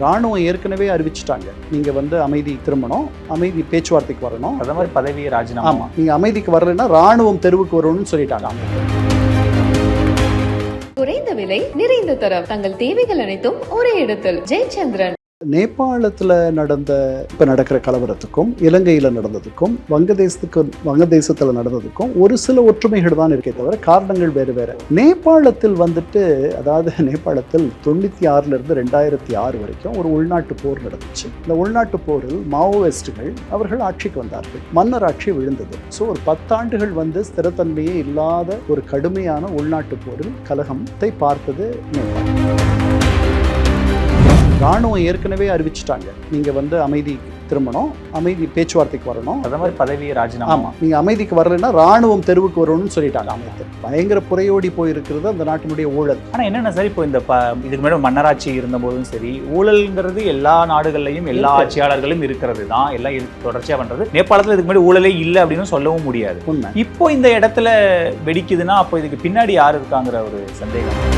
ராணுவம் ஏற்கனவே அறிவிச்சிட்டாங்க. நீங்க வந்து அமைதி திரும்பணும் அமைதி பேச்சுவார்த்தைக்கு வரணும். பிரதமர் பதவியை ராஜினாமா ஆமா நீங்க அமைதிக்கு வரலைன்னா ராணுவம் தெருவுக்கு வரணும்னு சொல்லிட்டாங்க. குறைந்த விலை நிறைந்த தரம். தங்கள் தேவைகள் அனைத்தும் ஒரே இடத்தில். ஜெயச்சந்திரன். நேபாளத்தில் நடந்த இப்போ நடக்கிற கலவரத்துக்கும் இலங்கையில் நடந்ததுக்கும் வங்கதேசத்துக்கு வங்கதேசத்தில் நடந்ததுக்கும் ஒரு சில ஒற்றுமைகள் தான் இருக்கே தவிர காரணங்கள் வேறு வேறு. நேபாளத்தில் வந்துட்டு அதாவது நேபாளத்தில் தொண்ணூற்றி ஆறிலிருந்து ரெண்டாயிரத்தி ஆறு வரைக்கும் ஒரு உள்நாட்டு போர் நடந்துச்சு. இந்த உள்நாட்டு போரில் மாவோயிஸ்டுகள் அவர்கள் ஆட்சிக்கு வந்தார்கள். மன்னர் ஆட்சி விழுந்தது. ஸோ ஒரு பத்தாண்டுகள் வந்து ஸ்திரத்தன்மையே இல்லாத ஒரு கடுமையான உள்நாட்டு போரில் கலகத்தை பார்த்தது நேபாளம் ராணுவம் ஏற்கனவே அறிவிச்சிட்டாங்க. நீங்க வந்து அமைதி திரும்பணும் அமைதி பேச்சுவார்த்தைக்கு வரணும். பிரதமர் பதவியை ராஜினாமா. ஆமா நீங்க அமைதிக்கு வரலைன்னா ராணுவம் தெருவுக்கு வரணும்னு சொல்லிட்டாங்க அமைச்சர் பயங்கர புறையோடி போயிருக்கிறது அந்த நாட்டினுடைய ஊழல். ஆனா என்னென்ன சார் இப்போ இந்த ப- இதுக்கு முன்னாடி மன்னராட்சி இருந்த போதும் சரி ஊழல்ங்கிறது எல்லா நாடுகள்லயும் எல்லா. ஆட்சியாளர்களும் இருக்கிறது தான். எல்லாம் இருக்கு- தொடர்ச்சியா பண்றது. நேபாளத்துல இதுக்கு முன்னாடி ஊழலே இல்லை அப்படின்னு சொல்லவும் முடியாது. இப்போ இந்த இடத்துல வெடிக்குதுன்னா அப்போ இதுக்கு பின்னாடி யார் இருக்காங்கிற ஒரு சந்தேகம்.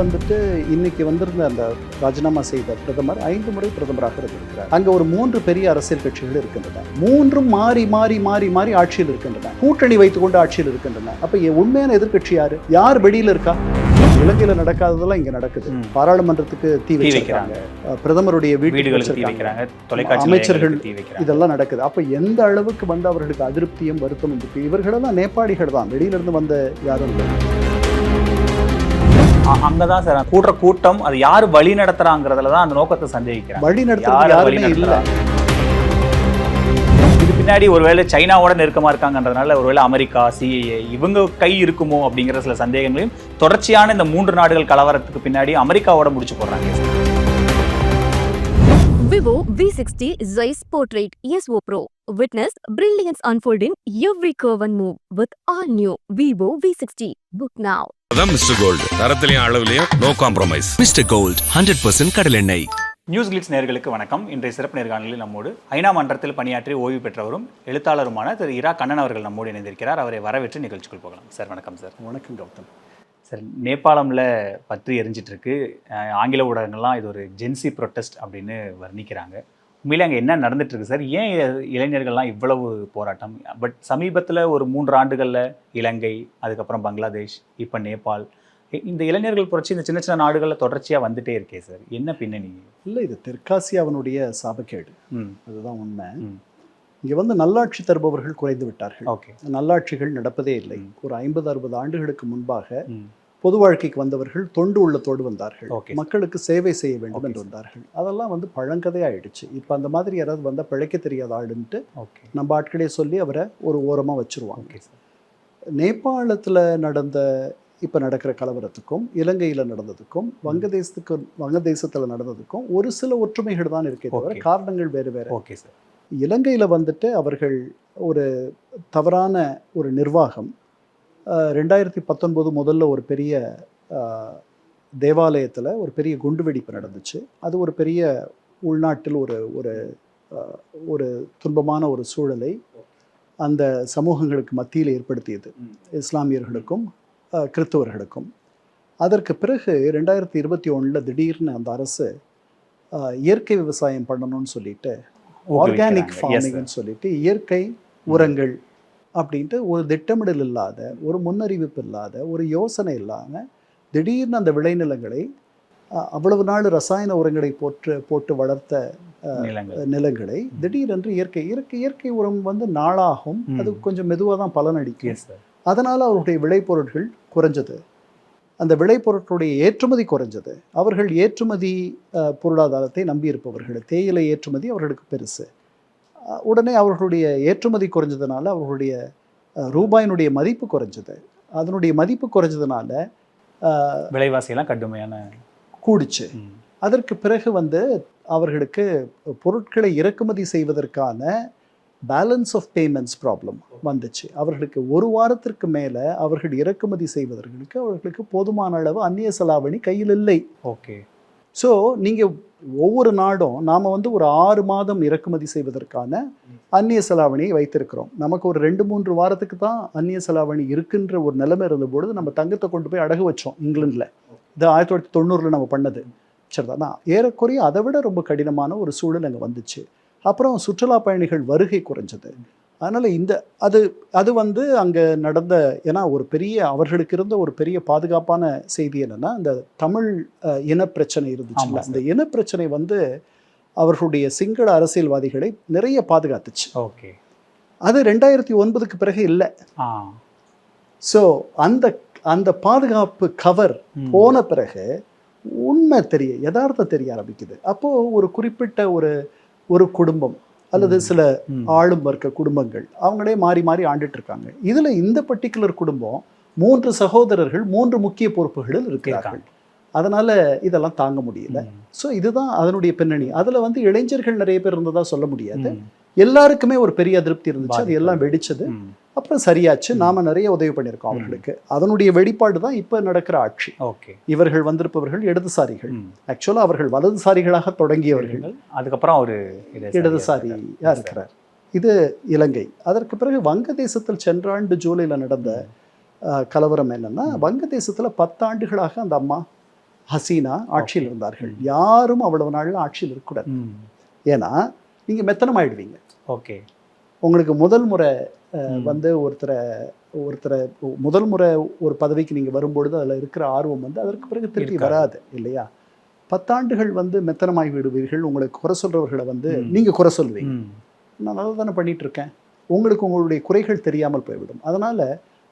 வந்துட்டு இன்னைக்கு வந்திருந்த அந்த ராஜினாமா செய்த பிரதமர் ஐந்து முறை பிரதமராக இருந்திருக்கிறார். அங்க ஒரு மூன்று பெரிய அரசியல் கட்சிகள் இருக்கின்றன. மூன்றும் மாறி மாறி மாறி மாறி ஆட்சியில் இருக்கின்றன. கூட்டணி வைத்துக்கொண்டு ஆட்சியில் இருக்கின்றன. அப்ப உண்மையான எதிர்க்கட்சி யாரு? யார் வெளியில இருக்கா? இலங்கையில நடக்காததெல்லாம் இங்க நடக்குது. பாராளுமன்றத்துக்கு தீ அஹ் பிரதமருடைய வீட்டுக்கு வைக்கிறாங்க. அமைச்சர்கள் வைக்கிறாங்க. இதெல்லாம் நடக்குது. அப்ப எந்த அளவுக்கு வந்து அவர்களுக்கு அதிருப்தியும் வருத்தம் இருக்கு? இவர்களெல்லாம் நேபாளிகள் தான். வெளியில இருந்து வந்த யாரும் இல்லை அ- அங்கதான் சார் கூட்டுற கூட்டம் அது யார் வழி நடத்துறாங்கிறதுல தான் அந்த நோக்கத்தை சந்தேகிக்கிறாங்க வழி நடத்துறது யார் வழி யாருமே இல்லை நடத்துறா இது பின்னாடி ஒருவேளை சைனாவோட நெருக்கமா இருக்காங்கன்றதுனால ஒருவேளை அமெரிக்கா சிஏஏ இவங்க கை இருக்குமோ அப்படிங்கிற சில சந்தேகங்களையும் தொடர்ச்சியான இந்த மூன்று நாடுகள் கலவரத்துக்கு பின்னாடி அமெரிக்காவோட முடிச்சு போடுறாங்க Vivo V60 Zeiss Portrait ESO Pro. Witness brilliance unfold in every curve and move with all new Vivo V60. Book now. அதான் மிஸ்டர் கோல்டு தரத்திலையும் அளவுலையும் no compromise mister gold hundred percent கடலெண்ணெய் நியூஸ் கிளிட்ஸ் நேர்களுக்கு வணக்கம். இன்றைய சிறப்பு நேர்காணலில் நம்மோடு ஐநா மன்றத்தில் பணியாற்றி ஓய்வு பெற்றவரும் எழுத்தாளருமான திரு இரா கண்ணன் அவர்கள் நம்மோடு இணைந்திருக்கிறார். அவரை வரவேற்று நிகழ்ச்சிக்குள் போகலாம். சார் வணக்கம் சார். வணக்கம் கௌதம். சார் நேபாளம்ல பற்றி எரிஞ்சிட்டு இருக்கு அஹ் ஆங்கில ஊடகங்கள்லாம் இது ஒரு ஜென்சி ப்ரொட்டஸ்ட் அப்படின்னு வர்ணிக்கிறாங்க. உண்மையிலே அங்கே என்ன நடந்துட்டு இருக்கு சார்? ஏன் இளைஞர்கள்லாம் இவ்வளவு போராட்டம்? பட் சமீபத்தில் ஒரு மூன்று ஆண்டுகளில் இலங்கை அதுக்கப்புறம் பங்களாதேஷ் இப்போ நேபாள். இந்த இளைஞர்கள் புரட்சி இந்த சின்ன சின்ன நாடுகளில் தொடர்ச்சியாக வந்துட்டே இருக்கே சார். என்ன பின்னணி? இல்லை இது தெற்காசியாவினுடைய சாபக்கேடு. அதுதான் உண்மை. இங்க வந்து நல்லாட்சி தருபவர்கள் குறைந்து விட்டார்கள். ஓகே. நல்லாட்சிகள் நடப்பதே இல்லை. ஒரு ஐம்பது அறுபது ஆண்டுகளுக்கு முன்பாக பொது வாழ்க்கைக்கு வந்தவர்கள் தொண்டு உள்ளத்தோடு வந்தார்கள். மக்களுக்கு சேவை செய்ய வேண்டும் என்று. வந்தார்கள். அதெல்லாம் வந்து பழங்கதை ஆயிடுச்சு. இப்போ அந்த மாதிரி யாராவது வந்தா பிழைக்க தெரியாத ஆளுன்ட்டு ஓகே நம்ம ஆட்களே சொல்லி அவரை ஒரு ஓரமா வச்சிருவாங்க. நேபாளத்துல நடந்த இப்போ நடக்கிற கலவரத்துக்கும் இலங்கையில் நடந்ததுக்கும் வங்கதேசத்துக்கு வங்கதேசத்தில் நடந்ததுக்கும் ஒரு சில ஒற்றுமைகள் தான் இருக்கே தவிர. காரணங்கள் வேறு வேறு. ஓகே சார் இலங்கையில் வந்துட்டு அவர்கள் ஒரு தவறான ஒரு நிர்வாகம் ரெண்டாயிரத்தி பத்தொன்பது முதல்ல ஒரு பெரிய தேவாலயத்தில் ஒரு பெரிய குண்டுவெடிப்பு நடந்துச்சு. அது ஒரு பெரிய உள்நாட்டில் ஒரு ஒரு ஒரு துன்பமான ஒரு சூழலை அந்த சமூகங்களுக்கு மத்தியில் ஏற்படுத்தியது. இஸ்லாமியர்களுக்கும் கிறிஸ்தவர்களுக்கும். அதற்கு பிறகு ரெண்டாயிரத்தி இருபத்தி ஒன்றில் திடீர்னு அந்த அரசு இயற்கை விவசாயம் பண்ணணும்னு சொல்லிட்டு ஆர்கானிக் ஃபார்மிங்னு சொல்லிட்டு இயற்கை உரங்கள் அப்படின்ட்டு ஒரு திட்டமிடல் இல்லாத ஒரு முன்னறிவிப்பு இல்லாத ஒரு யோசனை இல்லாமல் திடீர்னு அந்த விளைநிலங்களை அவ்வளவு நாள் ரசாயன உரங்களை போட்டு போட்டு வளர்த்த நிலங்கள். திடீரென்று இயற்கை இயற்கை இயற்கை உரம் வந்து நாளாகும். அது கொஞ்சம் மெதுவாக தான் பலனடிக்கும் அதனால் அவருடைய விளைபொருட்கள் குறைஞ்சது. அந்த விளைபொருட்களுடைய ஏற்றுமதி குறைஞ்சது. அவர்கள் ஏற்றுமதி பொருளாதாரத்தை நம்பியிருப்பவர்கள். தேயிலை ஏற்றுமதி அவர்களுக்கு பெருசு. உடனே அவர்களுடைய ஏற்றுமதி குறைஞ்சதுனால அவர்களுடைய ரூபாயினுடைய மதிப்பு குறைஞ்சது. அதனுடைய மதிப்பு குறைஞ்சதுனால விலைவாசியெல்லாம் கடுமையான கூடிச்சு. அதற்கு பிறகு வந்து அவர்களுக்கு பொருட்களை இறக்குமதி செய்வதற்கான பேலன்ஸ் ஆஃப் பேமெண்ட்ஸ் ப்ராப்ளம் வந்துச்சு. அவர்களுக்கு ஒரு வாரத்திற்கு மேலே அவர்கள் இறக்குமதி செய்வதற்கு அவர்களுக்கு போதுமான அளவு அந்நிய செலாவணி கையில் இல்லை. ஓகே. ஸோ நீங்கள் ஒவ்வொரு நாடும் நாம் வந்து ஒரு ஆறு மாதம் இறக்குமதி செய்வதற்கான அந்நிய செலாவணியை வைத்திருக்கிறோம். நமக்கு ஒரு ரெண்டு மூன்று வாரத்துக்கு தான் அந்நிய செலாவணி இருக்குன்ற ஒரு நிலைமை இருந்த பொழுது நம்ம தங்கத்தை கொண்டு போய் அடகு வச்சோம் இங்கிலாண்டில் இது ஆயிரத்தி தொள்ளாயிரத்தி தொண்ணூறில் நம்ம பண்ணது. சரிதானா? ஏறக்குறைய அதை விட ரொம்ப கடினமான ஒரு சூழல் அங்கே வந்துச்சு. அப்புறம் சுற்றுலா பயணிகள் வருகை குறைஞ்சது. அதனால் இந்த அது அது வந்து அங்கே நடந்த ஏன்னா ஒரு பெரிய அவர்களுக்கு இருந்த ஒரு பெரிய பாதுகாப்பான செய்தி என்னன்னா இந்த தமிழ் இனப்பிரச்சனை இருந்துச்சுல்ல. அந்த இனப்பிரச்சனை வந்து அவர்களுடைய சிங்கள அரசியல்வாதிகளை நிறைய பாதுகாத்துச்சு. ஓகே. அது ரெண்டாயிரத்தி ஒன்பதுக்கு பிறகு இல்லை. ஸோ அந்த அந்த பாதுகாப்பு கவர். போன பிறகு உண்மை தெரிய யதார்த்தம் தெரிய ஆரம்பிக்குது. அப்போ ஒரு குறிப்பிட்ட ஒரு ஒரு குடும்பம் அல்லது சில. ஆளும் வர்க்க குடும்பங்கள் அவங்களே மாறி மாறி ஆண்டுட்டு இருக்காங்க இதுல இந்த பர்டிகுலர் குடும்பம் மூன்று சகோதரர்கள் மூன்று முக்கிய பொறுப்புகளில் இருக்கிறார்கள். அதனால இதெல்லாம் தாங்க முடியல. ஸோ இதுதான் அதனுடைய பின்னணி அதுல வந்து இளைஞர்கள் நிறைய பேர் இருந்ததா சொல்ல முடியாது. எல்லாருக்குமே ஒரு பெரிய அதிருப்தி இருந்துச்சு. அது. எல்லாம் வெடிச்சது. அப்புறம் சரியாச்சு. நாம நிறைய உதவி பண்ணியிருக்கோம் அவர்களுக்கு. அதனுடைய வெளிப்பாடு தான் இப்ப நடக்கிற ஆட்சி. ஓகே. இவர்கள் வந்திருப்பவர்கள் இடதுசாரிகள். ஆக்சுவலா அவர்கள் வலதுசாரிகளாக தொடங்கியவர்கள். அதுக்கப்புறம் அவரு இடதுசாரியா சரியா இருக்கிறார். இது இலங்கை. அதற்கு பிறகு வங்கதேசத்தில் சென்ற ஆண்டு ஜூலைல நடந்த கலவரம் என்னன்னா வங்கதேசத்துல பத்தாண்டுகளாக அந்த அம்மா ஹசீனா ஆட்சியில் இருந்தார்கள். யாரும் அவ்வளவு நாள் ஆட்சியில் இருக்கக்கூடாது. ஏன்னா நீங்க மெத்தனம் ஆயிடுவீங்க ஓகே உங்களுக்கு முதல் முறை. வந்து ஒருத்தரை ஒருத்தரை முதல் முறை ஒரு பதவிக்கு நீங்க வரும்பொழுது அதுல இருக்கிற ஆர்வம் வந்து அதற்கு பிறகு திருப்பி. வராது இல்லையா பத்தாண்டுகள் வந்து மெத்தனமாகி விடுவீர்கள் உங்களுக்கு குறை சொல்றவர்களை வந்து ம். நீங்க குறை சொல்வீங்க. நான் நல்லா தானே பண்ணிட்டு இருக்கேன் உங்களுக்கு உங்களுடைய குறைகள் தெரியாமல் போய்விடும் அதனால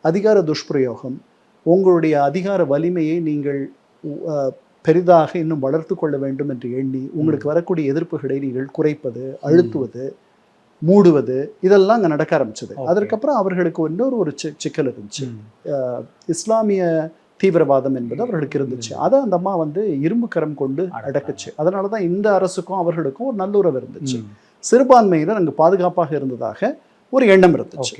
அதிகார துஷ்பிரயோகம் உங்களுடைய அதிகார வலிமையை நீங்கள் பெரிதாக இன்னும் வளர்த்து கொள்ள வேண்டும் என்று எண்ணி உங்களுக்கு வரக்கூடிய எதிர்ப்புகளை நீங்கள் குறைப்பது அழுத்துவது மூடுவது இதெல்லாம் அங்கே நடக்க ஆரம்பிச்சது. அதற்கப்புறம் அவர்களுக்கு இன்னொரு ஒரு சிக்கல் இருந்துச்சு. இஸ்லாமிய தீவிரவாதம் என்பது அவர்களுக்கு இருந்துச்சு. அதை அந்த அம்மா வந்து இரும்பு கரம் கொண்டு. அடக்குச்சு. அதனால தான் இந்த அரசுக்கும் அவர்களுக்கும் ஒரு நல்லுறவு இருந்துச்சு. சிறுபான்மையினர் அங்கு பாதுகாப்பாக இருந்ததாக ஒரு எண்ணம் இருந்துச்சு.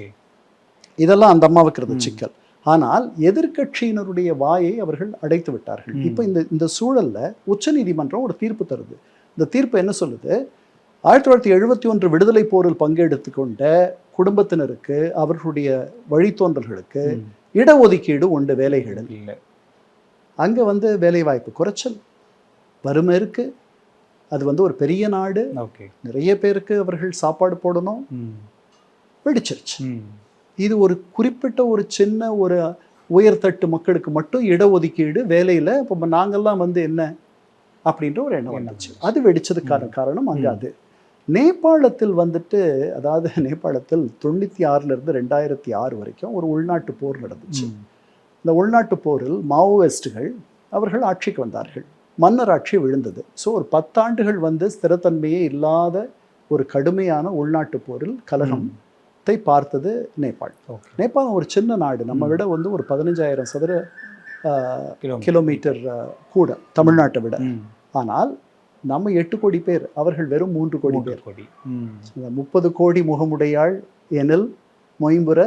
இதெல்லாம் அந்த அம்மாவுக்கு இருந்த. சிக்கல். ஆனால் எதிர்க்கட்சியினருடைய வாயை அவர்கள் அடைத்து விட்டார்கள். இப்போ இந்த இந்த சூழல்ல உச்சநீதிமன்றம் ஒரு தீர்ப்பு தருது. இந்த தீர்ப்பு என்ன சொல்லுது? ஆயிரத்தி தொள்ளாயிரத்தி எழுபத்தி ஒன்று விடுதலை போரில் பங்கெடுத்து கொண்ட குடும்பத்தினருக்கு அவர்களுடைய வழித்தோன்றல்களுக்கு. இடஒதுக்கீடு உண்டு வேலைகளில் இல்ல. அங்க வந்து வேலைவாய்ப்பு குறைச்சல் வறுமை இருக்கு. அது வந்து ஒரு பெரிய நாடு. ஓகே. நிறைய பேருக்கு அவர்கள் சாப்பாடு போடணும். வெடிச்சிருச்சு. இது ஒரு குறிப்பிட்ட ஒரு சின்ன ஒரு உயர்தட்டு மக்களுக்கு மட்டும் இடஒதுக்கீடு வேலையில இப்போ நாங்கெல்லாம் வந்து என்ன? அப்படின்ற ஒரு எண்ணம் வந்துச்சு. அது வெடிச்சதுக்கான காரணம் அங்க. அது. நேபாளத்தில் வந்துட்டு அதாவது நேபாளத்தில் தொண்ணூத்தி ஆறுல இருந்து ரெண்டாயிரத்தி ஆறு வரைக்கும் ஒரு உள்நாட்டு போர் நடந்துச்சு. இந்த உள்நாட்டு போரில் மாவோயிஸ்டுகள் அவர்கள் ஆட்சிக்கு வந்தார்கள். மன்னர் ஆட்சி விழுந்தது. ஸோ ஒரு பத்தாண்டுகள் வந்து ஸ்திரத்தன்மையே இல்லாத ஒரு கடுமையான உள்நாட்டு போரில் கலகத்தை பார்த்தது நேபாள். ஓகே. நேபாளம் ஒரு சின்ன நாடு. நம்ம. விட வந்து ஒரு பதினஞ்சாயிரம் சதுர கிலோமீட்டர். கூட தமிழ்நாட்டை விட. ஆனால் நம்ம எட்டு கோடி பேர் அவர்கள் வெறும் மூன்று கோடி பேர். கோடி. முப்பது கோடி முகமுடையாள் எனில் மொயம்புற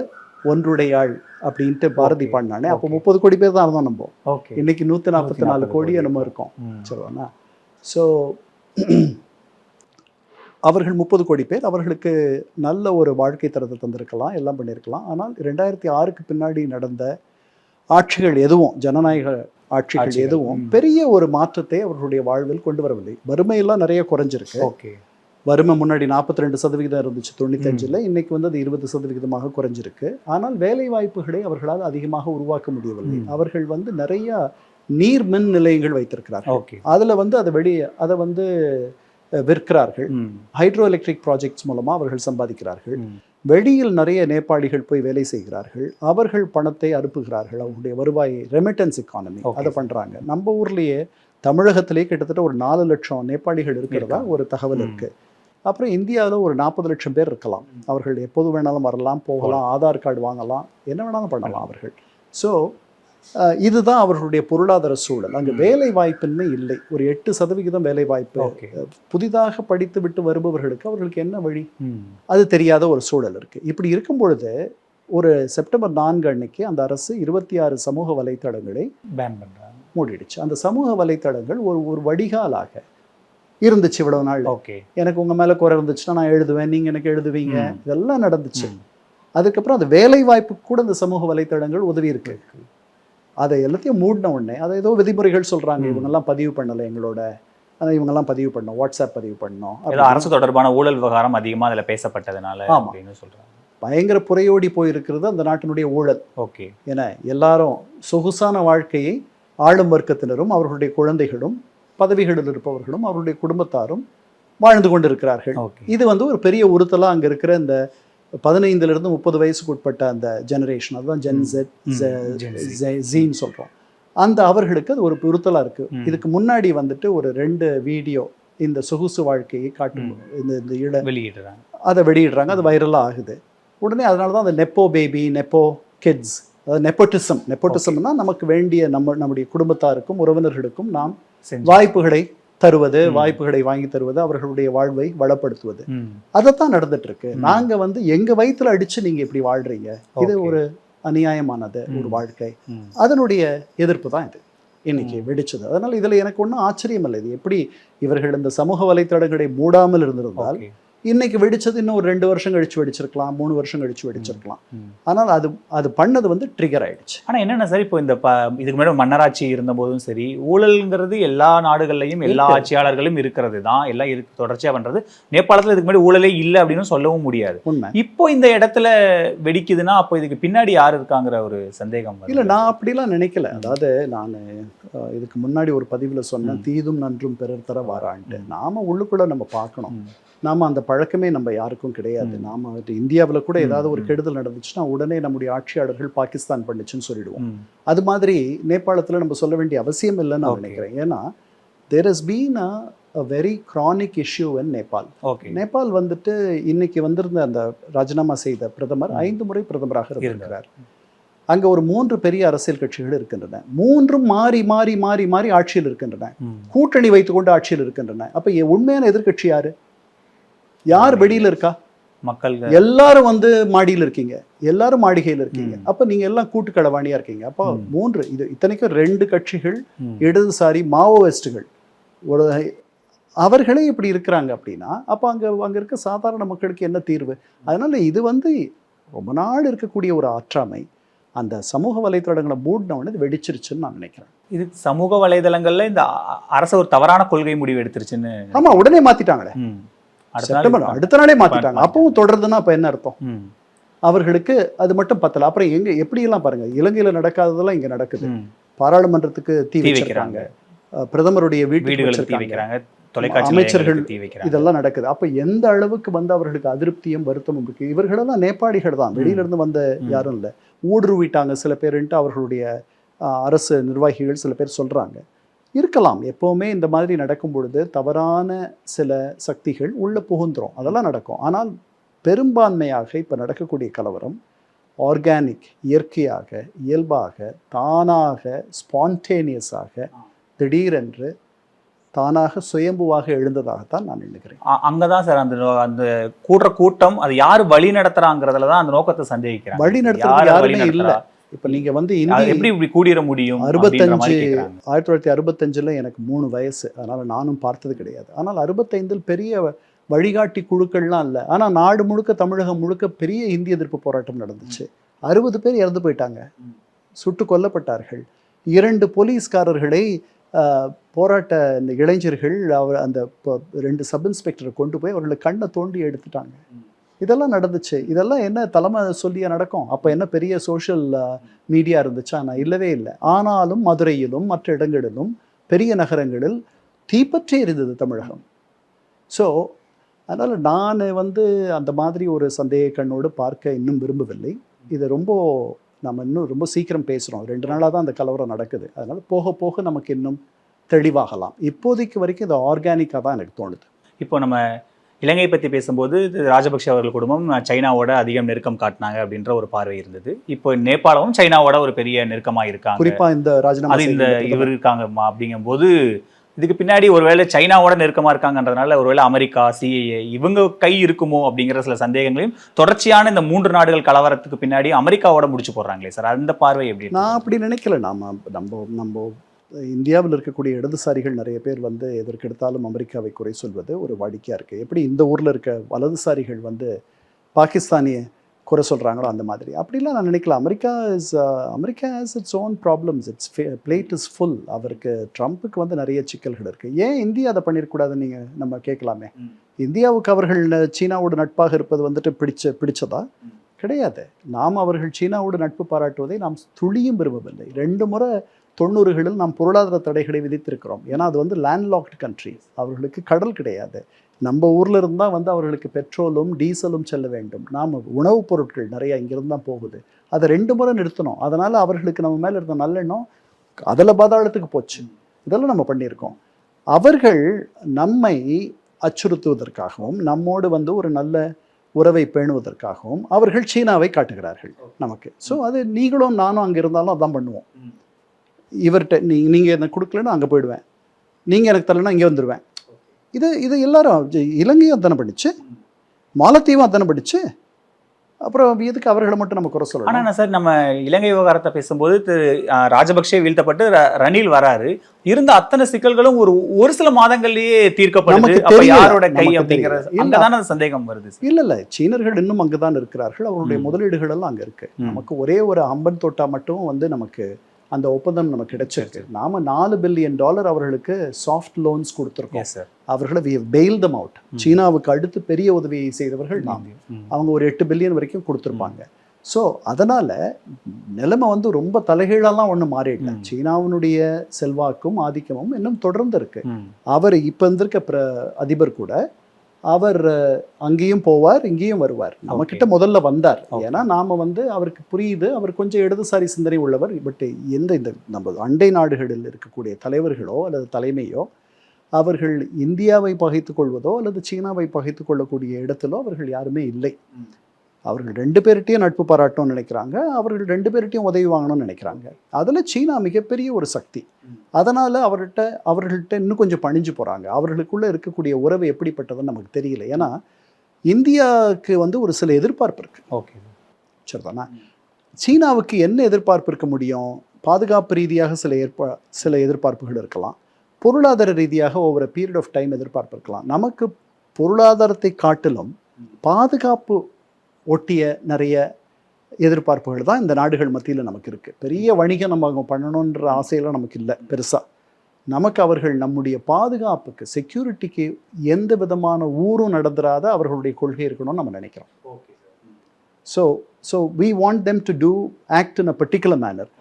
ஒன்றுடையாள் அப்படின்ட்டு பாரதி. பாடினானே. அப்போ. முப்பது கோடி பேர் தான் இருந்தோம் நம்ம. ஓகே. இன்னைக்கு நூற்றி நாற்பத்தி நாலு 140 கோடி நம்ம இருக்கோம். சரிவாண்ணா ஸோ அவர்கள் முப்பது கோடி பேர் அவர்களுக்கு நல்ல ஒரு வாழ்க்கை தரத்தை தந்திருக்கலாம் எல்லாம் பண்ணியிருக்கலாம் ஆனால் ரெண்டாயிரத்தி ஆறுக்கு பின்னாடி நடந்த ஆட்சிகள் எதுவும் ஜனநாயக ஆட்சிகள் எதுவும். பெரிய ஒரு மாற்றத்தை அவர்களுடைய வாழ்வில் கொண்டு வரவில்லை. வறுமையெல்லாம் நிறைய குறைஞ்சிருக்கு. ஓகே. வறுமை முன்னாடி நாற்பத்தி ரெண்டு சதவிகிதம் இருந்துச்சு தொண்ணூத்தஞ்சில். இன்னைக்கு வந்து அது இருபது சதவிகிதமாக குறைஞ்சிருக்கு. ஆனால் வேலை வாய்ப்புகளை அவர்களால் அதிகமாக உருவாக்க முடியவில்லை. அவர்கள் வந்து நிறைய நீர் மின் நிலையங்கள் வைத்திருக்கிறார்கள். ஓகே. அதுல வந்து அதை வெளியே அதை வந்து விற்கிறார்கள். ஹைட்ரோ எலக்ட்ரிக் ப்ராஜெக்ட்ஸ் மூலமா அவர்கள் சம்பாதிக்கிறார்கள். வெளியில் நிறைய நேபாளிகள் போய் வேலை செய்கிறார்கள். அவர்கள் பணத்தை அனுப்புகிறார்கள். அவங்களுடைய வருவாயை ரெமிட்டன்ஸ் Okay. அதை பண்றாங்க. நம்ம ஊர்லயே தமிழகத்திலேயே கிட்டத்தட்ட ஒரு நாலு லட்சம் நேபாளிகள் இருக்கிறதா. ஒரு தகவல் ம். இருக்கு. அப்புறம் இந்தியாவில் ஒரு நாற்பது லட்சம் பேர் இருக்கலாம். அவர்கள் எப்போது வேணாலும் வரலாம் போகலாம் ஆதார் கார்டு வாங்கலாம் என்ன வேணாலும் பண்ணலாம் அவர்கள். ஸோ இதுதான் அவர்களுடைய பொருளாதார சூழல். அங்கே. வேலை வாய்ப்பின்மை இல்லை. ஒரு எட்டு சதவிகிதம் வேலை வாய்ப்பு புதிதாக படித்து விட்டு வருபவர்களுக்கு அவர்களுக்கு என்ன வழி. அது தெரியாத ஒரு சூழல் இருக்கு. இப்படி இருக்கும் பொழுது ஒரு செப்டம்பர் நான்கு அன்னைக்கு அந்த அரசு இருபத்தி ஆறு சமூக வலைத்தளங்களை பேன் பண்றாங்க. மூடிடுச்சு. அந்த சமூக வலைத்தளங்கள் ஒரு ஒரு வடிகாலாக இருந்துச்சு இவ்வளவு நாள் ஓகே. எனக்கு உங்க மேல குறை இருந்துச்சுன்னா நான் எழுதுவேன். நீங்க எனக்கு எழுதுவீங்க. இதெல்லாம் நடந்துச்சு. அதுக்கப்புறம் அந்த வேலை வாய்ப்பு கூட இந்த சமூக வலைத்தளங்கள் உதவி இருக்கு. அதை எல்லாத்தையும் மூடின உடனே அதை ஏதோ விதிமுறைகள் சொல்றாங்க. ம். இவங்கெல்லாம் பதிவு பண்ணலை எங்களோட. ஆனால் இவங்கெல்லாம் பதிவு பண்ணோம். வாட்ஸ்அப் பதிவு பண்ணோம். அரசு தொடர்பான ஊழல் விவகாரம் அதிகமா அதுல பேசப்பட்டதுனால. அப்படின்னு சொல்றாங்க. பயங்கர புறையோடி போயிருக்கிறது அந்த நாட்டினுடைய ஊழல். ஓகே. என எல்லாரும் சொகுசான வாழ்க்கையை ஆளும் வர்க்கத்தினரும் அவர்களுடைய குழந்தைகளும் பதவிகளில் இருப்பவர்களும் அவருடைய குடும்பத்தாரும் வாழ்ந்து கொண்டிருக்கிறார்கள். இது வந்து ஒரு பெரிய உறுத்தலா அங்க இருக்கிற இந்த பதினைந்துல இருந்து முப்பது வயசுக்கு உட்பட்ட அந்த ஜெனரேஷன் அதுதான் ஜென் Z. ஜீன்னு சொல்றோம். அந்த அவர்களுக்கு அது ஒரு உறுத்தலா இருக்கு. ம். இதுக்கு முன்னாடி வந்துட்டு ஒரு ரெண்டு வீடியோ இந்த சொகுசு வாழ்க்கையை காட்டும். இந்த இந்த இட வெளியிடுறாங்க. அதை வெளியிடுறாங்க. அது வைரலாக ஆகுது. உடனே அதனால தான் அந்த நெப்போ பேபி நெப்போ கிட்ஸ் அதாவது நெப்போட்டிசம் நெப்போட்டிசம்னா நமக்கு வேண்டிய நம்ம நம்முடைய குடும்பத்தாருக்கும் உறவினர்களுக்கும் நாம் வாய்ப்புகளை தருவது. வாய்ப்புகளை வாங்கி தருவது அவர்களுடைய வாழ்வை வளப்படுத்துவது. அதைத்தான் நடந்துட்டு இருக்கு. நாங்க வந்து எங்க வயித்துல அடிச்சு நீங்க இப்படி வாழ்றீங்க இது. ஒரு அநியாயமானது ஒரு. வாழ்க்கை. அதனுடைய எதிர்ப்பு தான் இது இன்னைக்கு வெடிச்சது அதனால இதுல எனக்கு ஒன்றும் ஆச்சரியம் இல்லை இது எப்படி இவர்கள் இந்த சமூக வலைத்தடங்களை மூடாமல் இருந்திருந்தால் இன்னைக்கு வெடிச்சது இன்னும் ஒரு ரெண்டு வருஷம் கழிச்சு வெடிச்சிருக்கலாம் மூணு வருஷம் கழிச்சு வெடிச்சிருக்கலாம். ஆனால் அது அது பண்ணது வந்து ட்ரிகர் ஆயிடுச்சு ஆனா என்னென்ன சார் இப்போ இந்த ப இதுக்கு முன்னாடி மன்னராட்சி இருந்த போதும் சரி ஊழல்ங்கிறது எல்லா நாடுகள்லயும் எல்லா. ஆட்சியாளர்களும் இருக்கிறது தான் எல்லாம் இருக்கு தொடர்ச்சியா பண்றது நேபாளத்துல இதுக்கு முன்னாடி ஊழலே இல்லை அப்படின்னு சொல்லவும் முடியாது உண்மை இப்போ இந்த இடத்துல வெடிக்குதுன்னா அப்போ இதுக்கு பின்னாடி யார் இருக்காங்கிற ஒரு சந்தேகம். இல்ல நான் அப்படிலாம் நினைக்கல அதாவது நான் இதுக்கு முன்னாடி ஒரு பதிவுல சொன்னேன். தீதும் நன்றும் பிறர் தர வாரான்ட்டு நாம உள்ளுக்குள்ள நம்ம பார்க்கணும். நாம அந்த பழக்கமே நம்ம யாருக்கும் கிடையாது. நாம இந்தியாவுல கூட ஏதாவது ஒரு. கெடுதல் நடந்துச்சுன்னா உடனே நம்முடைய ஆட்சியாளர்கள் பாகிஸ்தான் பண்ணுச்சுன்னு சொல்லிடுவோம். அது மாதிரி நேபாளத்துல நம்ம சொல்ல வேண்டிய அவசியம் இல்லைன்னு நான். நினைக்கிறேன் ஏன்னா there is been a very chronic issue in Nepal okay Nepal வந்துட்டு இன்னைக்கு வந்திருந்த அந்த ராஜினாமா செய்த பிரதமர். ஐந்து முறை பிரதமராக இருந்திருக்கிறார் அங்க ஒரு மூன்று பெரிய அரசியல் கட்சிகள் இருக்கின்றன மூன்றும் மாறி மாறி மாறி மாறி ஆட்சியில் இருக்கின்றன. கூட்டணி வைத்துக்கொண்டு ஆட்சியில் இருக்கின்றன அப்ப உண்மையான எதிர்க்கட்சி யாரு யார் வெளியில இருக்கா? மக்கள் எல்லாரும் வந்து மாடியில் இருக்கீங்க. எல்லாரும் மாளிகையில் இருக்கீங்க. அப்ப நீங்க எல்லாம் கூட்டு களவாணியா இருக்கீங்க. அப்போ. மூன்று இது இத்தனைக்கும் ரெண்டு கட்சிகள். இடதுசாரி மாவோயிஸ்டுகள். ஒரு அவர்களே இப்படி இருக்கிறாங்க அப்படின்னா அப்போ அங்கே அங்கே இருக்க சாதாரண மக்களுக்கு என்ன தீர்வு? அதனால இது வந்து ரொம்ப நாள் இருக்கக்கூடிய ஒரு ஆற்றாமை. அந்த சமூக வலைத்தளங்களை மூடின உடனே இது வெடிச்சிருச்சுன்னு நான் நினைக்கிறேன். இது சமூக வலைதளங்கள்ல இந்த அரசு ஒரு தவறான கொள்கை முடிவு எடுத்துருச்சுன்னு ஆமா உடனே மாத்திட்டாங்களே. செப்டம்பர். அடுத்த நாளே மாத்திட்டாங்க. அப்பவும் தொடருதுன்னா அப்ப என்ன அர்த்தம். அவர்களுக்கு அது மட்டும் பத்தல. அப்புறம் எங்க எப்படியெல்லாம் பாருங்க இலங்கையில நடக்காததெல்லாம் இங்க நடக்குது. பாராளுமன்றத்துக்கு தீ வைக்கிறாங்க. பிரதமருடைய வீட்டுக்கு அமைச்சர்கள் இதெல்லாம் நடக்குது. அப்ப எந்த அளவுக்கு வந்து அவர்களுக்கு அதிருப்தியும் வருத்தமும் இருக்கு? இவர்களெல்லாம் நேபாளிகள் தான். வெளியில இருந்து வந்த. யாரும் இல்லை. ஊடுருவிட்டாங்க சில பேருன்ட்டு அவர்களுடைய அரசு நிர்வாகிகள் சில பேர் சொல்றாங்க. இருக்கலாம். எப்பவுமே இந்த மாதிரி நடக்கும் பொழுது தவறான சில சக்திகள் உள்ள புகுந்துரும். அதெல்லாம் நடக்கும். ஆனால் பெரும்பான்மையாக இப்ப நடக்கக்கூடிய கலவரம் ஆர்கானிக் இயற்கையாக இயல்பாக தானாக ஸ்பான்டேனியஸாக திடீரென்று தானாக சுயம்புவாக எழுந்ததாகத்தான் நான் எண்ணுகிறேன். அ- அங்கதான் சார் அந்த அந்த கூடுற கூட்டம் அது யாரு வழி நடத்துறாங்கிறதுல தான் அந்த நோக்கத்தை சந்தேகிக்கிறாங்க. வழி நடத்துறது யாரு யாருமே இல்ல. இப்ப நீங்க வந்து இந்தி எப்படி இப்படி கூடிட முடியும் அறுபத்தஞ்சு. ஆயிரத்தி தொள்ளாயிரத்தி அறுபத்தஞ்சுல எனக்கு மூணு வயசு. அதனால நானும் பார்த்தது கிடையாது. ஆனால் அறுபத்தைந்தில் பெரிய வழிகாட்டி குழுக்கள்லாம் இல்லை. ஆனா நாடு முழுக்க தமிழகம் முழுக்க பெரிய இந்திய எதிர்ப்பு போராட்டம் நடந்துச்சு. அறுபது பேர் இறந்து போயிட்டாங்க. சுட்டு கொல்லப்பட்டார்கள். இரண்டு போலீஸ்காரர்களை போராட்ட இந்த இளைஞர்கள் அவர் அந்த ரெண்டு சப் இன்ஸ்பெக்டரை கொண்டு போய் அவர்களை கண்ணை தோண்டி எடுத்துட்டாங்க. இதெல்லாம் நடந்துச்சு. இதெல்லாம் என்ன தலைமை சொல்லிய நடக்கும்? அப்போ என்ன பெரிய சோஷியல் மீடியா இருந்துச்சா? நான் இல்லவே இல்லை. ஆனாலும் மதுரையிலும் மற்ற இடங்களிலும் பெரிய நகரங்களில் தீப்பற்றி இருந்தது தமிழகம். ஸோ அதனால் நான் வந்து அந்த மாதிரி ஒரு சந்தேக கண்ணோடு பார்க்க இன்னும் விரும்பவில்லை. இது ரொம்ப நம்ம இன்னும் ரொம்ப சீக்கிரம் பேசுகிறோம் ரெண்டு நாளாக தான் அந்த கலவரம் நடக்குது. அதனால் போக போக நமக்கு இன்னும் தெளிவாகலாம். இப்போதைக்கு வரைக்கும் இது ஆர்கானிக்காக தான் எனக்கு தோணுது. இப்போ நம்ம இலங்கை பத்தி பேசும்போது ராஜபக்ஷ அவர்கள் குடும்பம் சைனாவோட அதிகம் நெருக்கம் காட்டினாங்க அப்படின்ற ஒரு பார்வை இருந்தது. இப்போ நேபாளமும் சைனாவோட ஒரு பெரிய நெருக்கமா இருக்காங்க. குறிப்பா இந்த ராஜினாமா இந்த இவர் இருக்காங்க அப்படிங்கும்போது இதுக்கு பின்னாடி ஒருவேளை சைனாவோட நெருக்கமா இருக்காங்கன்றதுனால ஒருவேளை அமெரிக்கா சிஏஏ இவங்க கை இருக்குமோ அப்படிங்கிற சில சந்தேகங்களையும் தொடர்ச்சியான இந்த மூன்று நாடுகள் கலவரத்துக்கு பின்னாடி அமெரிக்காவோட முடிச்சு போடுறாங்களே சார். அந்த பார்வை எப்படி? நான் அப்படி நினைக்கல. நாம நம்ம நம்ம இந்தியாவில் இருக்கக்கூடிய இடதுசாரிகள் நிறைய பேர் வந்து எதற்கெடுத்தாலும் அமெரிக்காவை குறை சொல்வது ஒரு வாடிக்கையாக இருக்குது எப்படி இந்த ஊரில் இருக்க வலதுசாரிகள் வந்து பாகிஸ்தானிய குறை சொல்கிறாங்களோ அந்த மாதிரி. அப்படிலாம் நான் நினைக்கல. America is America has its own problems its plate is full அவருக்கு ட்ரம்ப்புக்கு வந்து நிறைய சிக்கல்கள் இருக்குது ஏன் இந்தியா அதை பண்ணியிருக்கூடாதுன்னு நீங்கள் நம்ம கேட்கலாமே. இந்தியாவுக்கு அவர்கள் சீனாவோட நட்பாக இருப்பது வந்துட்டு பிடிச்ச பிடிச்சதா? கிடையாது. நாம் அவர்கள் சீனாவோடு நட்பு பாராட்டுவதை நாம் துளியும் விரும்பவில்லை. ரெண்டு முறை தொண்ணூறுகளில் நாம் பொருளாதார தடைகளை விதித்திருக்கிறோம். ஏன்னா அது வந்து லேண்ட்லாக்டு கண்ட்ரி அவர்களுக்கு கடல் கிடையாது. நம்ம ஊர்ல இருந்தால் வந்து அவர்களுக்கு பெட்ரோலும் டீசலும் செல்ல வேண்டும். நாம் உணவுப் பொருட்கள் நிறைய இங்கிருந்து தான் போகுது. அதை ரெண்டு முறை நிறுத்தணும். அதனால அவர்களுக்கு நம்ம மேல இருந்த நல்லெண்ணம் அதில் பாதாளத்துக்கு போச்சு. இதெல்லாம் நம்ம பண்ணியிருக்கோம். அவர்கள் நம்மை அச்சுறுத்துவதற்காகவும் நம்மோடு வந்து ஒரு நல்ல உறவை பேணுவதற்காகவும் அவர்கள் சீனாவை காட்டுகிறார்கள் நமக்கு. ஸோ அது நீங்களும் நானும் அங்கே இருந்தாலும் அதான் பண்ணுவோம். இவர்கிட்ட நீ நீங்கள் எனக்கு கொடுக்கலன்னா அங்கே போயிடுவேன் நீங்கள் எனக்கு தரலன்னா இங்கே வந்துடுவேன் இது இது எல்லாரும் இலங்கையும் அத்தனை படிச்சு மாலத்தீவும் அத்தனை படிச்சு அப்புறம் எதுக்கு அவர்களை மட்டும் நம்ம குறை ஆனா சொல்லணும் என்ன சார் நம்ம இலங்கை விவகாரத்தை பேசும்போது திரு ராஜபக்சே வீழ்த்தப்பட்டு ரணில் வராரு இருந்த அத்தனை சிக்கல்களும் ஒரு ஒரு சில மாதங்கள்லயே தீர்க்கப்படுது அப்ப. யாரோட கை அப்படிங்கிற. அங்கதானே சந்தேகம் வருது. இல்ல இல்ல சீனர்கள் இன்னும் அங்குதான் இருக்கிறார்கள் அவருடைய. முதலீடுகள் எல்லாம் அங்க இருக்கு. நமக்கு ஒரே ஒரு அம்பன் தோட்டா மட்டும் வந்து நமக்கு அந்த ஒப்பந்தம் நமக்கு கிடைச்சிருக்கு நாம நாலு பில்லியன் டாலர் அவர்களுக்கு சாஃப்ட் லோன்ஸ் கொடுத்துருக்கோம் sir. அவர்களை we have bailed them out ம். சீனாவுக்கு அடுத்து பெரிய உதவியை செய்தவர்கள் நாம். அவங்க ஒரு எட்டு பில்லியன் வரைக்கும் கொடுத்துருப்பாங்க ஸோ அதனால நிலைமை வந்து ரொம்ப தலைகீழெல்லாம் ஒன்றும் மாறிடல. சீனாவினுடைய செல்வாக்கும் ஆதிக்கமும் இன்னும் தொடர்ந்து இருக்கு. அவர் இப்போ இருந்திருக்க பிர அதிபர் கூட அவர் அங்கேயும் போவார் இங்கேயும் வருவார். நம்ம கிட்ட முதல்ல வந்தார். ஏன்னா நாம வந்து அவருக்கு புரியுது. அவர் கொஞ்சம் இடதுசாரி சிந்தனை உள்ளவர். பட் எந்த இந்த நம்ம அண்டை நாடுகளில் இருக்கக்கூடிய தலைவர்களோ அல்லது தலைமையோ அவர்கள் இந்தியாவை பகைத்துக் கொள்வதோ அல்லது சீனாவை பகைத்துக் கொள்ளக்கூடிய இடத்திலோ அவர்கள் யாருமே இல்லை. அவர்கள் ரெண்டு பேர்கிட்டையும் நட்பு பாராட்டணும்னு நினைக்கிறாங்க. அவர்கள் ரெண்டு பேர்கிட்டையும் உதவி வாங்கணும்னு நினைக்கிறாங்க. அதில் சீனா மிகப்பெரிய ஒரு சக்தி. அதனால அவர்கிட்ட அவர்கள்ட்ட இன்னும் கொஞ்சம் பணிஞ்சு போறாங்க. அவர்களுக்குள்ள இருக்கக்கூடிய உறவு எப்படிப்பட்டதுன்னு நமக்கு தெரியல. ஏன்னா இந்தியாவுக்கு வந்து ஒரு சில எதிர்பார்ப்பு இருக்கு. ஓகே. சரிதானா? சீனாவுக்கு என்ன எதிர்பார்ப்பு இருக்க முடியும்? பாதுகாப்பு ரீதியாக சில ஏற்பா சில எதிர்பார்ப்புகள் இருக்கலாம். பொருளாதார ரீதியாக ஒவ்வொரு பீரியட் ஆஃப் டைம் எதிர்பார்ப்பு இருக்கலாம். நமக்கு பொருளாதாரத்தை காட்டிலும் பாதுகாப்பு ஒட்டிய நிறைய எதிர்பார்ப்புகள் தான் இந்த நாடுகள் மத்தியில் நமக்கு இருக்குது பெரிய வணிகம் நம்ம அங்க பண்ணணுன்ற ஆசையெல்லாம் நமக்கு இல்லை பெருசாக நமக்கு அவர்கள் நம்முடைய பாதுகாப்புக்கு செக்யூரிட்டிக்கு எந்த விதமான ஊரும் நடந்துராத அவர்களுடைய கொள்கை இருக்கணும்னு நம்ம நினைக்கிறோம். So so we want them to do act in a particular manner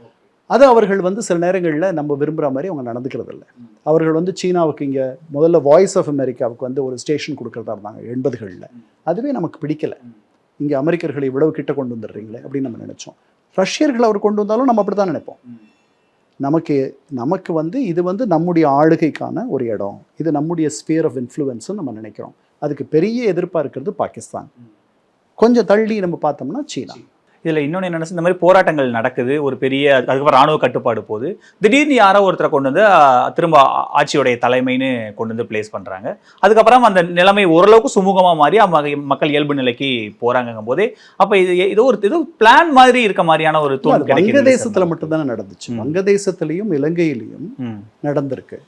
அது அவர்கள் வந்து சில நேரங்களில் நம்ம விரும்புகிற மாதிரி அவங்க நடந்துக்கிறது இல்லை. அவர்கள் வந்து சீனாவுக்கு இங்கே முதல்ல வாய்ஸ் ஆஃப் அமெரிக்காவுக்கு வந்து ஒரு ஸ்டேஷன் கொடுக்குறதா இருந்தாங்க எண்பதுகளில். அதுவே நமக்கு பிடிக்கல. இங்கே அமெரிக்கர்களை இவ்வளவு கிட்ட கொண்டு வந்துடுறீங்களே அப்படின்னு நம்ம நினைச்சோம். ரஷ்யர்கள் அவர் கொண்டு வந்தாலும் நம்ம அப்படி தான் நினைப்போம் நமக்கு நமக்கு வந்து இது வந்து நம்முடைய ஆளுகைக்கான ஒரு இடம். இது நம்முடைய ஸ்பியர் ஆஃப் இன்ஃப்ளூயன்ஸ்னு நம்ம நினைக்கிறோம். அதுக்கு பெரிய எதிர்பார்க்கிறது பாகிஸ்தான். கொஞ்சம் தள்ளி நம்ம பார்த்தோம்னா சீனா. இதுல இன்னொன்னு என்னன்னா இந்த மாதிரி போராட்டங்கள் நடக்குது. ஒரு பெரிய அதுக்கப்புறம் ராணுவ கட்டுப்பாடு போகுது. திடீர்னு யாரோ ஒருத்தரை கொண்டு வந்து திரும்ப ஆட்சியுடைய தலைமைன்னு கொண்டு வந்து பிளேஸ் பண்றாங்க. அதுக்கப்புறம் அந்த நிலைமை ஓரளவுக்கு சுமூகமா மாறி மக்கள் இயல்பு நிலைக்கு போறாங்கும் போதே அப்ப இது ஏதோ ஒரு ஏதோ பிளான் மாதிரி இருக்க மாதிரியான ஒரு கிடைக்குது வங்கதேசத்துல மட்டும்தானே நடந்துச்சு. வங்கதேசத்திலையும் இலங்கையிலையும். நடந்திருக்கு.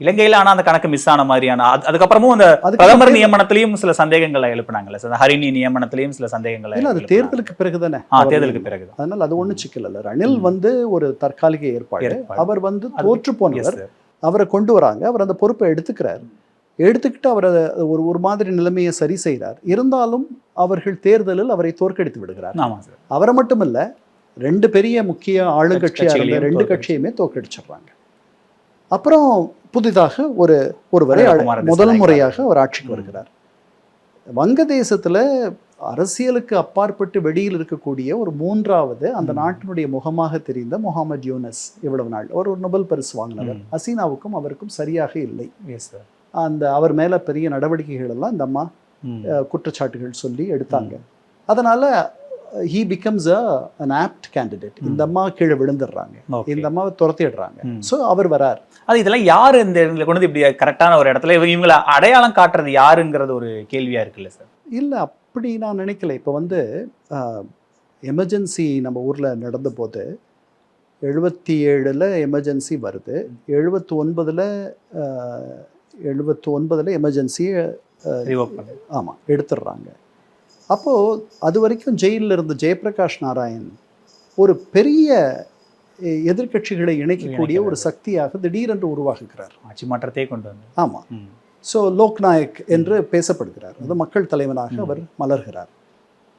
இலங்கையில ஆனா அந்த கணக்கு மிஸ் ஆன மாதிரியான அது- அதுக்கப்புறமும் அந்த பிரதமர் நியமனத்திலையும் சில சந்தேகங்களை எழுப்பினாங்கல்ல. சார் ஹரிணி நியமனத்திலையும் சில சந்தேகங்களை அது. தேர்தலுக்கு பிறகுதானே? ஆ அவர் தேர்தலுக்கு பிறகு அதனால அது ஒண்ணும் சிக்கல் இல்ல ரணில். வந்து ஒரு தற்காலிக ஏற்பாடு. அவர் வந்து தோற்று போனவர். அவரை கொண்டு வராங்க. அவர் அந்த பொறுப்பை எடுத்துக்கிறார். எடுத்துக்கிட்டு அவர் ஒரு ஒரு மாதிரி நிலைமையை சரி செய்கிறார் இருந்தாலும் அவர்கள் தேர்தலில் அவரை தோற்கடித்து விடுகிறார். அவரை மட்டும் இல்ல ரெண்டு பெரிய முக்கிய ஆளுங்கட்சியா இருந்த ரெண்டு. கட்சியுமே தோற்கடிச்சிடுறாங்க. அப்புறம் புதிதாக ஒரு ஒருவரை முதல் முறையாக. அவர் ஆட்சிக்கு. வருகிறார் வங்கதேசத்துல அரசியலுக்கு அப்பாற்பட்டு வெளியில் இருக்கக்கூடிய ஒரு மூன்றாவது அந்த. நாட்டினுடைய முகமாக தெரிந்த முகமது யூனஸ் இவ்வளவு நாள் அவர் ஒரு நொபல் பரிசு வாங்கினவர் ம். ஹசீனாவுக்கும் அவருக்கும் சரியாக இல்லை அந்த அவர் மேல பெரிய நடவடிக்கைகள் எல்லாம் இந்த அம்மா குற்றச்சாட்டுகள் சொல்லி எடுத்தாங்க அதனால he becomes a an apt candidate இந்த. அம்மா கீழே விழுந்துடுறாங்க. இந்த அம்மாவை துரத்திடுறாங்க. ஸோ அவர் வரார். அது இதெல்லாம் யாரு இந்த இவங்களை கொண்டு இப்படி கரெக்டான ஒரு இடத்துல இவங்க இவங்களை அடையாளம் காட்டுறது யாருங்கிறது ஒரு கேள்வியா இருக்குல்ல சார்? இல்ல அப்படி நான் நினைக்கல. இப்போ வந்து எமர்ஜென்சி நம்ம ஊர்ல நடந்த போது எழுபத்தி ஏழுல எமர்ஜென்சி வருது எழுபத்தி ஒன்பதுல எழுபத்தி ஒன்பதுல எமர்ஜென்சியை ஆமாம் எடுத்துடுறாங்க. அப்போது அது வரைக்கும் ஜெயிலில் இருந்த ஜெயபிரகாஷ் நாராயண் ஒரு பெரிய எ- எதிர்க்கட்சிகளை இணைக்கக்கூடிய ஒரு சக்தியாக திடீரென்று உருவாகுகிறார். ஆட்சி மாற்றத்தையே கொண்டு வந்து ஆமாம். ஸோ லோக்நாயக் என்று பேசப்படுகிறார். அது மக்கள் தலைவனாக அவர் மலர்கிறார்.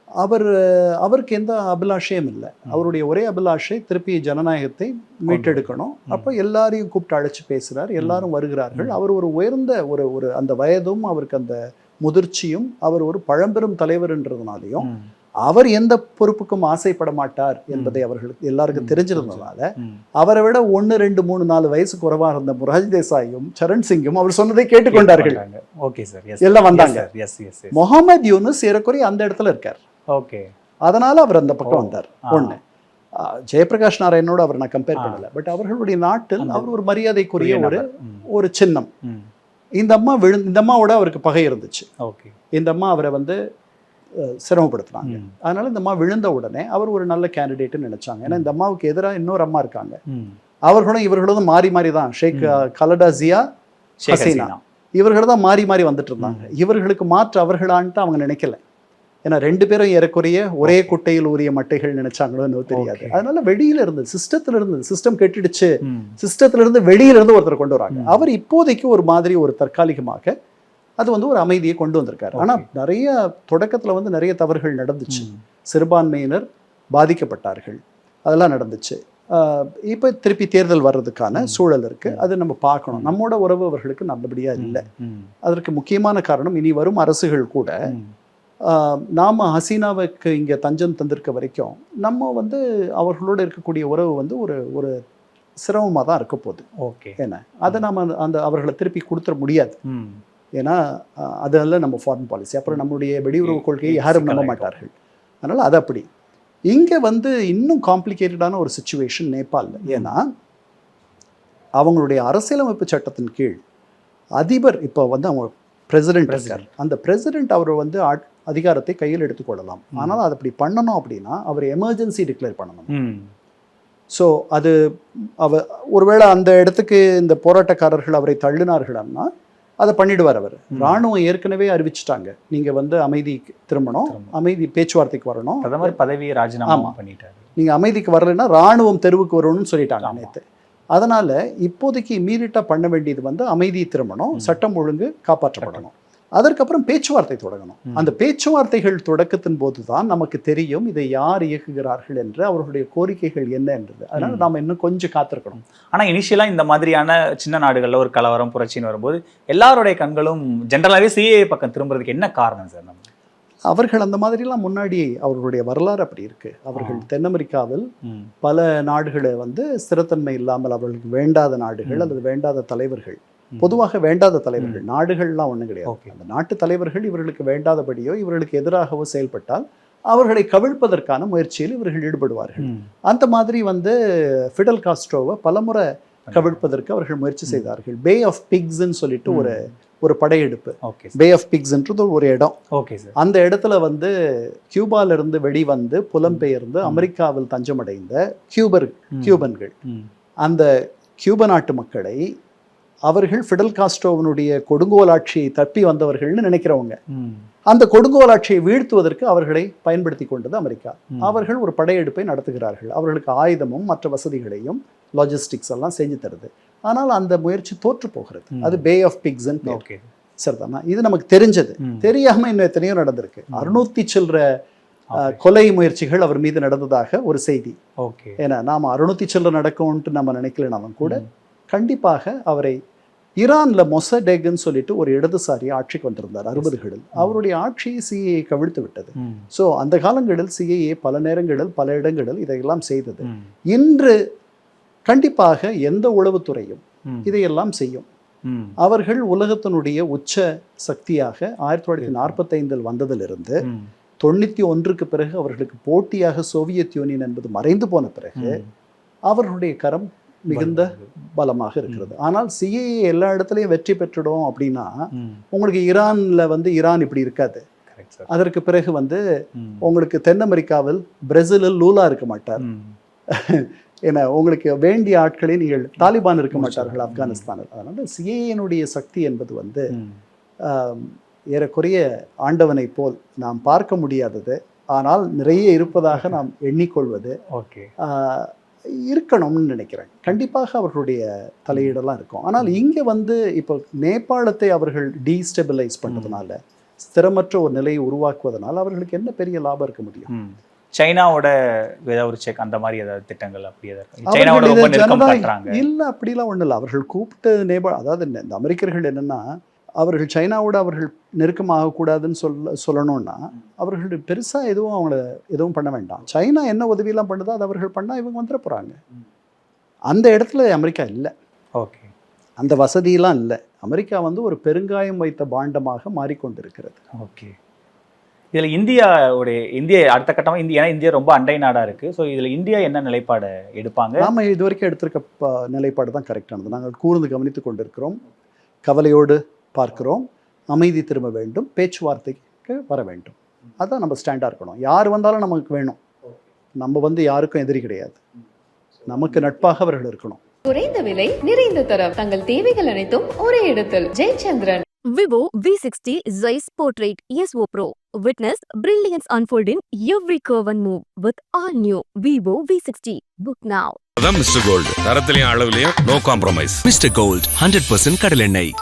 அவர் அவருக்கு எந்த அபிலாஷையும் இல்லை. அவருடைய ஒரே அபிலாஷை திருப்பி ஜனநாயகத்தை மீட்டெடுக்கணும். அப்போ எல்லாரையும் கூப்பிட்டு அழைச்சு பேசுகிறார் எல்லாரும் வருகிறார்கள். அவர் ஒரு உயர்ந்த ஒரு ஒரு அந்த வயதும் அவருக்கு அந்த முதிர்ச்சியும் அவர் ஒரு பழம்பெரும் தலைவர்ன்றதுனாலையும் ம். அவர் எந்த பொறுப்புக்கும் ஆசைப்பட மாட்டார் என்பதை அவர்களுக்கு எல்லாருக்கும் தெரிஞ்சிருந்ததுனால ம். அவரை விட ஒன்று ரெண்டு மூணு நாலு வயசு குறைவாக இருந்த முராஜ் தேசாயும் சரண் சிங்கும் அவர் சொன்னதை கேட்டுக்கொண்டார்கள். ஓகே சார் எல்லாம் வந்தாங்க. முகமது யூனுஸ் ஏறக்குறைய அந்த இடத்துல இருக்கார். ஓகே அதனால அவர் அந்த பக்கம். வந்தார். ஆ, ஜெயபிரகாஷ் நாராயணோட அவர் நான் கம்பேர். பண்ணல. பட் அவர்களுடைய நாட்டில் அவர் ஒரு மரியாதைக்குரிய ஒரு. ஒரு சின்னம். இந்த அம்மா விழு இந்த அம்மாவோட அவருக்கு பகை இருந்துச்சு. ஓகே. இந்த அம்மா அவரை வந்து சிரமப்படுத்துனாங்க. அதனால இந்த அம்மா விழுந்த உடனே அவர் ஒரு நல்ல கேண்டிடேட்னு நினைச்சாங்க. ஏன்னா இந்த அம்மாவுக்கு எதிராக இன்னொரு அம்மா இருக்காங்க. அவர்களும் இவர்களும் மாறி மாறி தான். ஷேக் கலடா ஜியா ஷேக் ஹசீனா. ஹசீனா. இவர்கள் தான் மாறி மாறி வந்துட்டு இருந்தாங்க. இவர்களுக்கு மாற்று அவர்களான்ட்டு அவங்க நினைக்கல. ஏன்னா ரெண்டு பேரும் ஏறக்குறைய ஒரே குட்டையில் ஊறிய மட்டைகள் நினைச்சாங்களோ தெரியாது. அதனால வெளியில இருந்தது சிஸ்டத்துல இருந்தது சிஸ்டம் கெட்டுடுச்சு. சிஸ்டத்துல இருந்து வெளியில இருந்து ஒருத்தர் கொண்டு வராங்க. அவர் இப்போதைக்கு ஒரு மாதிரி ஒரு தற்காலிகமாக அது வந்து ஒரு அமைதியை கொண்டு வந்திருக்காரு. ஆனா. நிறைய தொடக்கத்துல வந்து நிறைய தவறுகள் நடந்துச்சு. சிறுபான்மையினர் பாதிக்கப்பட்டார்கள். அதெல்லாம் நடந்துச்சு. ஆஹ் இப்ப திருப்பி தேர்தல் வர்றதுக்கான சூழல் இருக்கு. அது நம்ம பார்க்கணும். நம்மோட உறவு அவர்களுக்கு நல்லபடியா இல்லை. அதற்கு முக்கியமான காரணம் இனி வரும் அரசுகள் கூட நாம ஹசீனாவுக்கு இங்க தஞ்சம் தந்திருக்க வரைக்கும் நம்ம வந்து அவர்களோட இருக்கக்கூடிய உறவு வந்து ஒரு ஒரு சிரமமாக தான் இருக்க போகுது. ஓகே. என்ன அதை நாம அந்த அவர்களை திருப்பி கொடுத்துட முடியாது. ஏன்னா அதெல்லாம் நம்ம ஃபாரின் பாலிசி அப்புறம் நம்மளுடைய வெளியுறவு கொள்கையை யாரும் நம்ப. மாட்டார்கள். அதனால அது அப்படி. இங்க வந்து இன்னும் காம்ப்ளிகேட்டடான ஒரு சுச்சுவேஷன் நேபாளில் ஏன்னா அவங்களுடைய அரசியலமைப்பு சட்டத்தின் கீழ் அதிபர் இப்போ வந்து அவங்க பிரசிடென்ட் இருக்கார். அந்த பிரசிடென்ட் அவர் வந்து ஆட்- அதிகாரத்தை கையில் எடுத்துக்கொள்ளலாம் ஆனால் அது அப்படி பண்ணணும் அப்படின்னா அவர் எமர்ஜென்சி டிக்ளேர் பண்ணணும். ஸோ அது அவ ஒருவேளை அந்த இடத்துக்கு இந்த போராட்டக்காரர்கள் அவரை தள்ளினார்கள்னா அதை பண்ணிடுவார் அவர். ராணுவம் ஏற்கனவே அறிவிச்சிட்டாங்க. நீங்க வந்து அமைதிக்கு திரும்பணும். அமைதி பேச்சுவார்த்தைக்கு வரணும். பிரதமர் பதவியை ராஜினாமா. பண்ணிட்டாரு. நீங்க அமைதிக்கு வரலைன்னா ராணுவம் தெருவுக்கு வரணும்னு சொல்லிட்டாங்க. நேத்து. அதனால இப்போதைக்கு இம்மீடியட்டா பண்ண வேண்டியது வந்து அமைதி திரும்பணும். சட்டம் ஒழுங்கு காப்பாற்றப்படணும். அதற்கப்புறம் பேச்சுவார்த்தை தொடங்கணும். அந்த பேச்சுவார்த்தைகள் தொடக்கத்தின் போது தான் நமக்கு தெரியும் இதை யார் இயக்குகிறார்கள் என்று அவர்களுடைய கோரிக்கைகள் என்ன என்றது அதனால. நாம இன்னும் கொஞ்சம் காத்திருக்கணும் ஆனா இனிஷியலா இந்த மாதிரியான சின்ன நாடுகள்ல ஒரு கலவரம் புரட்சின்னு வரும்போது எல்லாருடைய கண்களும் ஜென்ரலாவே சிஏ பக்கம் திரும்புறதுக்கு என்ன காரணம் சார் நம்ம அவர்கள் அந்த மாதிரிலாம் முன்னாடி அவர்களுடைய வரலாறு அப்படி இருக்கு அவர்கள் தென் அமெரிக்காவில். பல நாடுகளை வந்து ஸ்திரத்தன்மை இல்லாமல் அவர்களுக்கு வேண்டாத நாடுகள். அல்லது வேண்டாத தலைவர்கள். பொதுவாக வேண்டாத தலைவர்கள் நாடுகள்லாம் ஒண்ணும் கிடையாது. அந்த நாட்டு தலைவர்கள் இவர்களுக்கு வேண்டாதபடியோ இவர்களுக்கு எதிராகவோ செயல்பட்டால் அவர்களை கவிழ்ப்பதற்கான முயற்சியில் இவர்கள் ஈடுபடுவார்கள். அந்த மாதிரி வந்து ஃபிடல் காஸ்ட்ரோவை பலமுறை கவிழ்ப்பதற்கு அவர்கள் முயற்சி செய்தார்கள். பே ஆஃப் பிக்ஸ்ன்னு சொல்லிட்டு ஒரு ஒரு படையெடுப்பு. பே ஆஃப் பிக்ஸ்ன்றது ஒரு இடம். ஓகே அந்த இடத்துல வந்து கியூபால இருந்து வெளிவந்து புலம்பெயர்ந்து அமெரிக்காவில் தஞ்சமடைந்த கியூபர் கியூபன்கள். அந்த கியூப நாட்டு மக்களை அவர்கள் ஃபிடல் காஸ்ட்ரோவனுடைய கொடுங்கோல் ஆட்சியை தப்பி வந்தவர்கள்னு நினைக்கிறவங்க. அந்த கொடுங்கோல் ஆட்சியை வீழ்த்துவதற்கு அவர்களை பயன்படுத்தி கொண்டது அமெரிக்கா. அவர்கள் ஒரு படையெடுப்பை நடத்துகிறார்கள். அவர்களுக்கு ஆயுதமும் மற்ற வசதிகளையும் லாஜிஸ்டிக்ஸ் எல்லாம் செஞ்சு தருது. ஆனால் அந்த முயற்சி தோற்று போகிறது. அது பே ஆஃப் பிக்ஸ் ஓகே. சரிதானா? இது நமக்கு தெரிஞ்சது. தெரியாம இன்னும் எத்தனையோ நடந்திருக்கு. அறுநூத்தி சில்லற கொலை முயற்சிகள் அவர் மீது நடந்ததாக ஒரு செய்தி. ஓகே. ஏன்னா நாம அறுநூத்தி சில்லற நடக்கும்ன்ட்டு நம்ம நினைக்கலனாலும் கூட கண்டிப்பாக அவரை ஈரான்ல மொசடெக்னு சொல்லிட்டு ஒரு இடதுசாரி ஆட்சிக்கு வந்திருந்தார் அறுபதுகளில் அவருடைய ஆட்சியை சிஏஏ கவிழ்த்து விட்டது. ஸோ அந்த காலங்களில் சிஏஏ பல நேரங்களில் பல இடங்களில் இதையெல்லாம் செய்தது ம். இன்று கண்டிப்பாக எந்த உளவுத்துறையும். இதையெல்லாம் செய்யும். அவர்கள் உலகத்தினுடைய உச்ச சக்தியாக ஆயிரத்தி தொள்ளாயிரத்தி நாற்பத்தைந்தில் வந்ததிலிருந்து ம். தொண்ணூத்தி ஒன்றுக்கு பிறகு அவர்களுக்கு போட்டியாக சோவியத் யூனியன் என்பது மறைந்து போன பிறகு. அவர்களுடைய கரம் மிகுந்த பலமாக இருக்கிறது. ஆனால் சிஏஏ எல்லா இடத்துலையும் வெற்றி பெற்றுடும் அப்படின்னா. உங்களுக்கு ஈரான்ல வந்து ஈரான் இப்படி இருக்காது. அதற்கு பிறகு வந்து. உங்களுக்கு தென் அமெரிக்காவில் பிரேசிலில் லூலா இருக்க மாட்டார். ஏன்னா உங்களுக்கு வேண்டிய ஆட்களை நீங்கள் தாலிபான் இருக்க மாட்டார்கள் ஆப்கானிஸ்தானில். அதனால சிஏனுடைய சக்தி என்பது வந்து ஏறக்குறைய ஆண்டவனை போல் நாம் பார்க்க முடியாதது. ஆனால் நிறைய இருப்பதாக நாம் எண்ணிக்கொள்வது. ஓகே. இருக்கணும்னு நினைக்கிறேன். கண்டிப்பாக அவர்களுடைய தலையீடெல்லாம் இருக்கும். ஆனால் இங்கே வந்து இப்போ நேபாளத்தை அவர்கள் டீஸ்டெபிலைஸ் பண்ணதுனால ஸ்திரமற்ற ஒரு நிலையை உருவாக்குவதனால் அவர்களுக்கு என்ன பெரிய லாபம் இருக்க முடியும்? சைனாவோட ஏதாவது செக் அந்த மாதிரி ஏதாவது திட்டங்கள் அப்படி ஏதாவது இல்ல அப்படிலாம் ஒண்ணும் இல்லை. அவர்கள் கூப்பிட்டு நேபாள் அதாவது இந்த அமெரிக்கர்கள் என்னன்னா அவர்கள் சைனாவோட அவர்கள் நெருக்கமாக கூடாதுன்னு சொல்ல சொல்லணும்னா அவர்கள் பெருசா எதுவும் அவங்கள எதுவும் பண்ண வேண்டாம். சைனா என்ன உதவியெல்லாம் பண்ணுதோ அது அவர்கள் பண்ணா இவங்க வந்துட போறாங்க. அந்த இடத்துல அமெரிக்கா இல்லை. ஓகே. அந்த வசதியெல்லாம் இல்லை. அமெரிக்கா வந்து ஒரு பெருங்காயம் வைத்த பாண்டமாக மாறிக்கொண்டிருக்கிறது. ஓகே. இதுல இந்தியாவுடைய இந்திய அடுத்த கட்டமா இந்தியா இந்தியா ரொம்ப அண்டை நாடா இருக்கு. ஸோ இதுல இந்தியா என்ன நிலைப்பாடு எடுப்பாங்க? நாம இது வரைக்கும் எடுத்திருக்க நிலைப்பாடு தான் கரெக்டானது நாங்கள் கூர்ந்து கவனித்துக் கொண்டிருக்கிறோம். கவலையோடு பார்க்கிறோம். அமைதி திரும்ப வேண்டும். பேச்சுவார்த்தைக்கு வர வேண்டும். அதான் நம்ம ஸ்டாண்டாக இருக்கணும். யார் வந்தாலும் நமக்கு வேணும். நம்ம வந்து யாருக்கும் எதிரி கிடையாது. நமக்கு நட்பாக அவர்கள் இருக்கணும். குறைந்த விலை நிறைந்த தரம். தங்கள் தேவைகள் அனைத்தும் ஒரே இடத்தில். Jayachandran. Vivo V60 Zeiss Portrait ESO Pro. Witness brilliance unfold in every curve and move with all new Vivo V60. Book now. அதான் மிஸ்டர் கோல்டு தரத்திலையும் அளவுலயும் no compromise mister gold hundred percent கடலெண்ணெய்